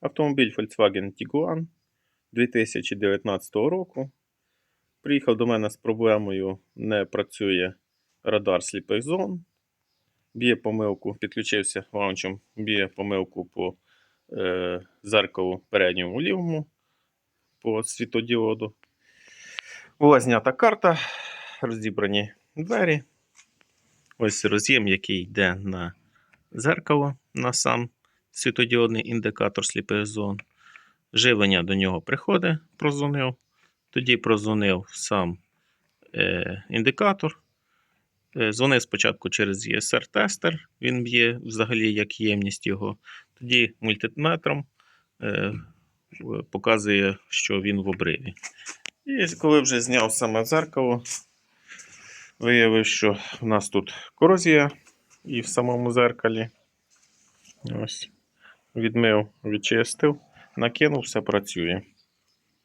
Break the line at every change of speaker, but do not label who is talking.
Автомобіль Volkswagen Tiguan 2019 року. Приїхав до мене з проблемою, не працює радар сліпих зон. Б'є помилку, підключився лаунчем, б'є помилку по е, зеркалу передньому лівому по світодіоду. Була знята карта, розібрані двері. Ось роз'єм, який йде на зеркало на сам світодіодний індикатор сліпих зон. Живлення до нього приходить, прозвонив. Тоді прозвонив сам е, індикатор. Е, дзвонив спочатку через ESR-тестер, він б'є взагалі як ємність його. Тоді мультиметром е, показує, що він в обриві. І коли вже зняв саме дзеркало, виявив, що в нас тут корозія і в самому зеркалі. Ось. Відмив, відчистив, накинув, все працює.